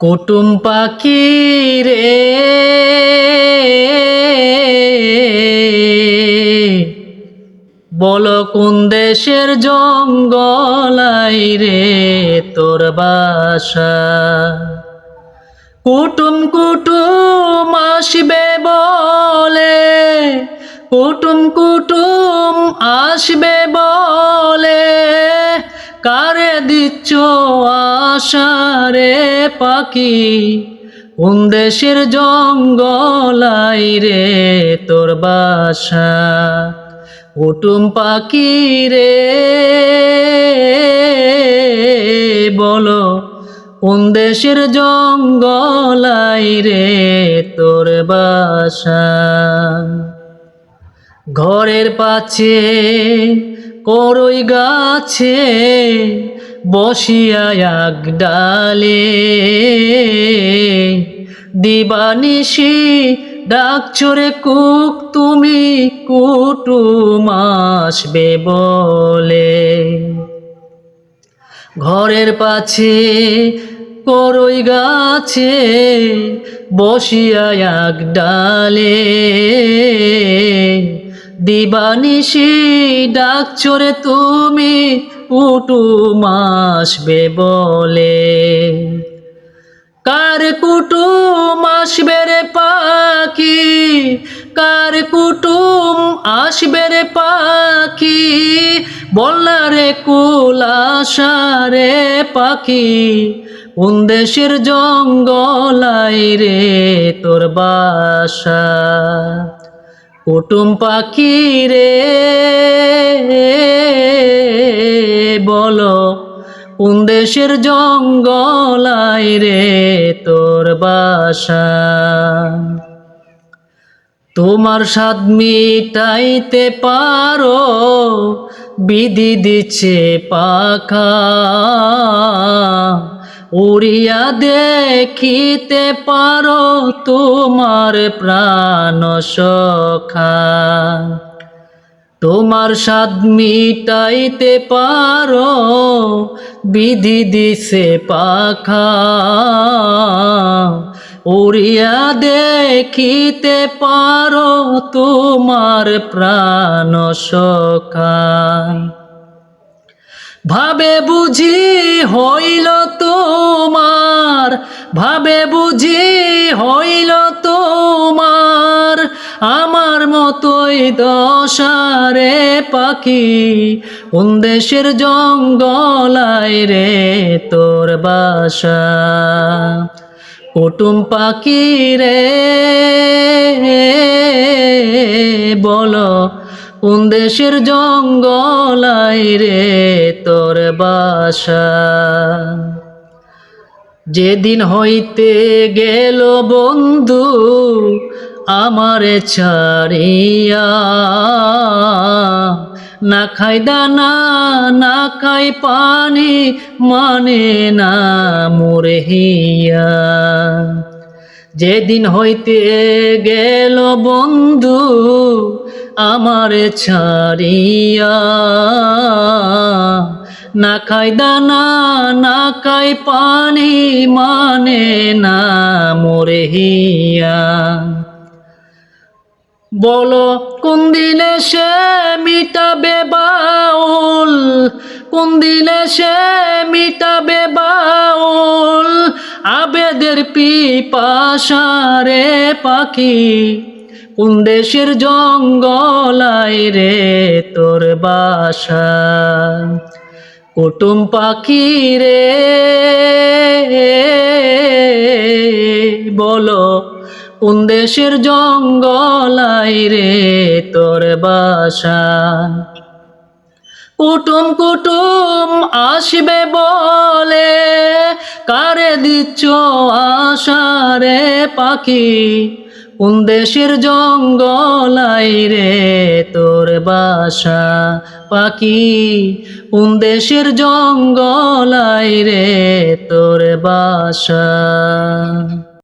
কুটুম পাখি রে। বল কোন দেশের জঙ্গলাই রে তোর বাসা? কুটুম কুটুম আসবে বলে, কুটুম কুটুম আসবে বলে। কারে দিচ্ছ আশারে পাখি? কোন দেশের জঙ্গলাই রে তোর বাসা? কুটুম পাখি রে, বলো, কোন দেশের জঙ্গলাই রে তোর বাসা? ঘরের পাছে করই গাছে বসিয়া এক ডালে। দিবানিশি ডাকছরে কুক, তুমি কুটুম আসবে বলে। ঘরের পাছে করই গাছে বসিয়া এক ডালে। দিবানিশি ডাক ডাকছরে তুমি কুটুম আসবে বলে। কার কুটুম আসবে রে পাখি? কার কুটুম আসবে রে পাখি? বললা রে কুলাশারে পাখি, কোন দেশের জঙ্গলাই রে তোর বাসা? কুটুম পাখি রে, বলো, কোন দেশের জঙ্গলাই রে তোর বাসা? তোমার স্বাদ মিটাইতে পারো, বিধি দিচ্ছে পাখা। উড়িয়া দেখিতে পারো তোমার প্রাণ সখা। তোমার স্বাদ মিটাইতে পারো, বিধি দিছে পাখা। উড়িয়া দেখিতে পারো তোমার প্রাণ সখা। ভাবে বুঝি হইল তোমার, ভাবে বুঝি হইল তোমার। আমার মতোই দশারে পাখি, কোন দেশের জঙ্গলাই রে তোর বাসা? কুটুম পাখি রে, বলো কোন দেশের জঙ্গলাই রে তোর বাসা? যেদিন হইতে গেল বন্ধু আমারে ছাড়িয়া, না খাই দানা, না খাই পানি মানে না মোরে যেদিন হইতে গেল বন্ধু আমার ছাড়িয়া। না খাই দানা, না খাই পানি মানে না মোরে হিয়া। বলো, কোন দিলে সে মিটাবে বাউল? কোন দিলে সে মিটাবে বাউল? আবেদের পিপাসারে পাখি। কোন দেশের জঙ্গলাই রে তোর বাসা। কুটুম পাখি রে, বলো কোন দেশের জঙ্গলাই রে তোর বাসা। কুটুম কুটুম আসবে বলে, কারে দিচ্ছ আশারে পাখি? কোন দেশের জঙ্গলাই রে তোর বাসা পাখি? কোন দেশের জঙ্গলাই রে তোর বাসা?